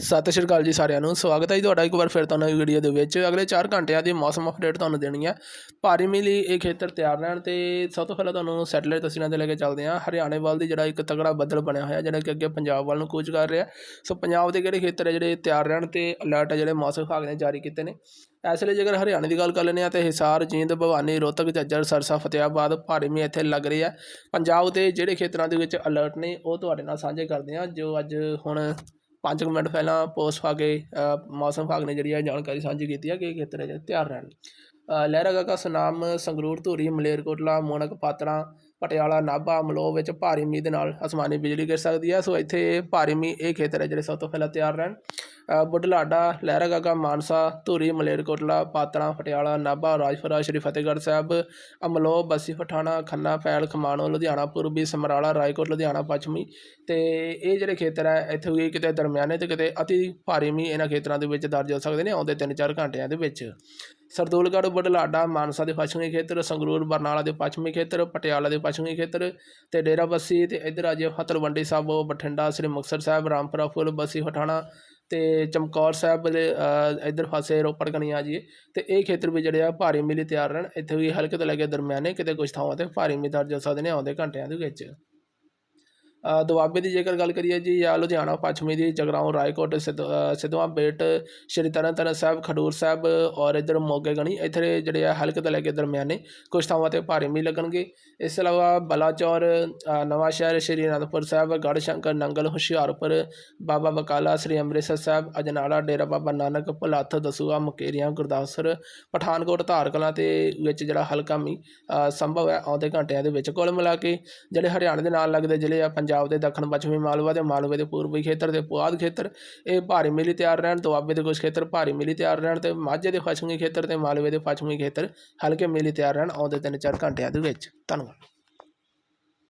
ਸਤਿ ਸ਼੍ਰੀ ਅਕਾਲ ਜੀ ਸਾਰਿਆਂ ਨੂੰ। ਸਵਾਗਤ ਹੈ ਜੀ ਤੁਹਾਡਾ ਇੱਕ ਵਾਰ ਫਿਰ ਤੋਂ ਨਵੀਂ ਵੀਡੀਓ ਦੇ ਵਿੱਚ। ਅਗਲੇ 4 ਘੰਟਿਆਂ ਦੀ ਮੌਸਮ ਅਪਡੇਟ ਤੁਹਾਨੂੰ ਦੇਣੀ ਹੈ ਭਾਰੀ ਮੀਂਹ ਲਈ ਇਹ ਖੇਤਰ ਤਿਆਰ ਰਹਿਣ ਤੇ ਸਭ ਤੋਂ ਪਹਿਲਾਂ ਤੁਹਾਨੂੰ ਸੈਟਲਾਈਟ ਤਸਵੀਰਾਂ ਦੇ ਲੈ ਕੇ ਚੱਲਦੇ ਹਾਂ। ਹਰਿਆਣੇ ਵੱਲ ਦੀ ਜਿਹੜਾ ਇੱਕ ਤਗੜਾ ਬੱਦਲ ਬਣਿਆ ਹੋਇਆ, ਜਿਹੜਾ ਕਿ ਅੱਗੇ ਪੰਜਾਬ ਵੱਲ ਨੂੰ ਕੂਚ ਕਰ ਰਿਹਾ। ਸੋ ਪੰਜਾਬ ਦੇ ਕਿਹੜੇ ਖੇਤਰ ਹੈ ਜਿਹੜੇ ਤਿਆਰ ਰਹਿਣ ਤੇ ਅਲਰਟ ਹੈ ਜਿਹੜੇ ਮੌਸਮ ਵਿਭਾਗ ਨੇ ਜਾਰੀ ਕੀਤੇ ਨੇ? ਇਸ ਲਈ ਜੇਕਰ ਹਰਿਆਣੇ ਦੀ ਗੱਲ ਕਰ ਲੈਂਦੇ ਹਾਂ ਤੇ ਹਿਸਾਰ, ਜੀਂਦ, ਭਵਾਨੀ, ਰੋਹਤਕ, ਝੱਜਰ, ਸਰਸਾ ਫਤਿਆਬਾਦ ਭਾਰੀ ਮੀਂਹ ਇੱਥੇ ਲੱਗ ਰਿਹਾ। ਪੰਜਾਬ ਦੇ ਜਿਹੜੇ ਖੇਤਰਾਂ ਦੇ ਵਿੱਚ ਅਲਰਟ ਨੇ ਉਹ ਤੁਹਾਡੇ ਨਾਲ ਸਾਂਝੇ ਕਰਦੇ ਹਾਂ, ਜੋ ਅੱਜ ਹੁਣ ਪੰਜ ਕੁ ਮਿੰਟ ਪਹਿਲਾਂ ਪੋਸਟ ਪਾ ਕੇ ਮੌਸਮ ਵਿਭਾਗ ਨੇ ਜਿਹੜੀ ਹੈ ਜਾਣਕਾਰੀ ਸਾਂਝੀ ਕੀਤੀ ਹੈ ਕਿ ਇਹ ਖੇਤਰ ਹੈ ਜਿਹੜੇ ਤਿਆਰ ਰਹਿਣ। ਅ, ਲਹਿਰਾਗਾਗਾ ਸੁਨਾਮ ਸੰਗਰੂਰ ਧੂਰੀ ਮਲੇਰਕੋਟਲਾ ਮੋਨਕ ਪਾਤਰਾ ਪਟਿਆਲਾ ਨਾਭਾ ਮਲੋਹ ਵਿੱਚ ਭਾਰੀ ਮੀਂਹ ਦੇ ਨਾਲ ਅਸਮਾਨੀ ਬਿਜਲੀ ਗਿਰ ਸਕਦੀ ਹੈ ਸੋ ਇੱਥੇ ਭਾਰੀ ਮੀਂਹ ਇਹ ਖੇਤਰ ਹੈ ਜਿਹੜੇ ਸਭ ਤੋਂ ਪਹਿਲਾਂ ਤਿਆਰ ਰਹਿਣ। ਅ, ਬੁਢਲਾਡਾ ਲਹਿਰਾਗਾਗਾ ਮਾਨਸਾ ਧੂਰੀ ਮਲੇਰਕੋਟਲਾ ਪਾਤੜਾਂ ਪਟਿਆਲਾ ਨਾਭਾ ਰਾਜਪੁਰਾ ਸ਼੍ਰੀ ਫਤਿਹਗੜ੍ਹ ਸਾਹਿਬ ਅਮਲੋਹ ਬੱਸੀ ਪਠਾਣਾ ਖੰਨਾ ਫੈਲ ਖਮਾਣੋ ਲੁਧਿਆਣਾ ਪੂਰਬੀ ਸਮਰਾਲਾ ਰਾਏਕੋਟ ਲੁਧਿਆਣਾ ਪੱਛਮੀ। ਤੇ ਇਹ ਜਿਹੜੇ ਖੇਤਰ ਹੈ ਇੱਥੇ ਵੀ ਕਿਤੇ ਦਰਮਿਆਨੇ ਤੇ ਕਿਤੇ ਅਤੀ ਭਾਰੀ ਮੀਂਹ ਇਹਨਾਂ ਖੇਤਰਾਂ ਦੇ ਵਿੱਚ ਦਰਜ ਹੋ ਸਕਦੇ ਨੇ ਆਉਂਦੇ 3-4 ਘੰਟਿਆਂ ਦੇ ਵਿੱਚ। ਸਰਦੂਲਗੜ੍ਹ ਬੁਢਲਾਡਾ ਮਾਨਸਾ ਦੇ ਪੱਛਮੀ ਖੇਤਰ ਸੰਗਰੂਰ ਬਰਨਾਲਾ ਦੇ ਪੱਛਮੀ ਖੇਤਰ ਪਟਿਆਲਾ ਦੇ ਪੱਛਮੀ ਖੇਤਰ ਤੇ ਡੇਰਾਬੱਸੀ ਤੇ ਇੱਧਰ ਆ ਜੇ ਫਤਲਵੰਡੀ ਸਾਹਿਬ ਬਠਿੰਡਾ ਸ੍ਰੀ ਮੁਕਤਸਰ ਸਾਹਿਬ ਰਾਮਪੁਰਾ ਫੁੱਲ ਬੱਸੀ ਪਠਾਣਾ ਅਤੇ ਚਮਕੌਰ ਸਾਹਿਬ ਦੇ ਇੱਧਰ ਫਾਸੇ ਰੋਪੜ ਕਣੀ ਆ ਜੀਏ ਅਤੇ ਇਹ ਖੇਤਰ ਵੀ ਜਿਹੜੇ ਆ ਭਾਰੀ ਮੀਂਹ ਲਈ ਤਿਆਰ ਰਹਿਣ। ਇੱਥੇ ਵੀ ਹਲਕੇ ਤੋਂ ਲੈ ਕੇ ਦਰਮਿਆਨੇ ਕਿਤੇ ਕੁਛ ਥਾਵਾਂ ਤੇ ਭਾਰੀ ਮੀਂਹ ਦਰਜ ਹੋ ਸਕਦੇ ਨੇ ਆਉਂਦੇ ਘੰਟਿਆਂ ਦੇ ਵਿੱਚ। ਦੁਆਬੇ ਦੀ ਜੇਕਰ ਗੱਲ ਕਰੀਏ ਜੀ ਜਾਂ ਲੁਧਿਆਣਾ ਪੱਛਮੀ ਦੀ ਜਗਰਾਉਂ ਰਾਏਕੋਟ ਸਿੱਧ ਸਿੱਧਵਾਂ ਬੇਟ ਸ਼੍ਰੀ ਤਰਨਤਾਰਨ ਸਾਹਿਬ ਖਡੂਰ ਸਾਹਿਬ ਔਰ ਇੱਧਰ ਮੋਗੇ ਗਣੀ ਇੱਥੇ ਜਿਹੜੇ ਆ ਹਲਕੇ ਤੋਂ ਲੈ ਕੇ ਦਰਮਿਆਨੇ ਕੁਝ ਥਾਵਾਂ ਤੇ ਭਾਰੀ ਮੀਂਹ ਲੱਗਣਗੇ। ਇਸ ਤੋਂ ਇਲਾਵਾ ਬਲਾਚੌਰ ਅ, ਨਵਾਂ ਸ਼ਹਿਰ ਸ਼੍ਰੀ ਅਨੰਦਪੁਰ ਸਾਹਿਬ ਗੜ ਸ਼ੰਕਰ ਨੰਗਲ ਹੁਸ਼ਿਆਰਪੁਰ ਬਾਬਾ ਬਕਾਲਾ ਸ੍ਰੀ ਅੰਮ੍ਰਿਤਸਰ ਸਾਹਿਬ ਅਜਨਾਲਾ ਡੇਰਾ ਬਾਬਾ ਨਾਨਕ ਭੁਲੱਥ ਦਸੂਆ ਮੁਕੇਰੀਆਂ ਗੁਰਦਾਸਪੁਰ ਪਠਾਨਕੋਟ ਧਾਰ ਕਲਾਂ ਤੇ ਵਿੱਚ ਜਿਹੜਾ ਹਲਕਾ ਮੀਂਹ ਸੰਭਵ ਹੈ ਆਉਂਦੇ ਘੰਟਿਆਂ ਦੇ ਵਿੱਚ ਕੁੱਲ ਮਿਲਾ ਕੇ ਜਿਹੜੇ ਹਰਿਆਣਾ ਦੇ ਨਾਲ ਲੱਗਦੇ ਜ਼ਿਲ੍ਹੇ ਆ ਪੰਜਾਬ ਪੰਜਾਬ ਦੇ ਦੱਖਣ ਪੱਛਮੀ ਮਾਲਵਾ ਤੇ ਮਾਲਵੇ ਦੇ ਪੂਰਬੀ ਖੇਤਰ ਤੇ ਪੁਆਧ ਖੇਤਰ, ਇਹ ਭਾਰੀ ਮਿਲੀ ਤਿਆਰ ਰਹਿਣ ਦੁਆਬੇ ਦੇ ਕੁਝ ਖੇਤਰ ਭਾਰੀ ਮਿਲੀ ਤਿਆਰ ਰਹਿਣ ਤੇ ਮਾਝੇ ਦੇ ਪੱਛਮੀ ਖੇਤਰ ਤੇ ਮਾਲਵੇ ਦੇ ਪੱਛਮੀ ਖੇਤਰ ਹਲਕੇ ਮਿਲੀ ਤਿਆਰ ਰਹਿਣ ਆਉਂਦੇ ਤਿੰਨ ਚਾਰ ਘੰਟਿਆਂ ਦੇ ਵਿੱਚ। ਧੰਨਵਾਦ।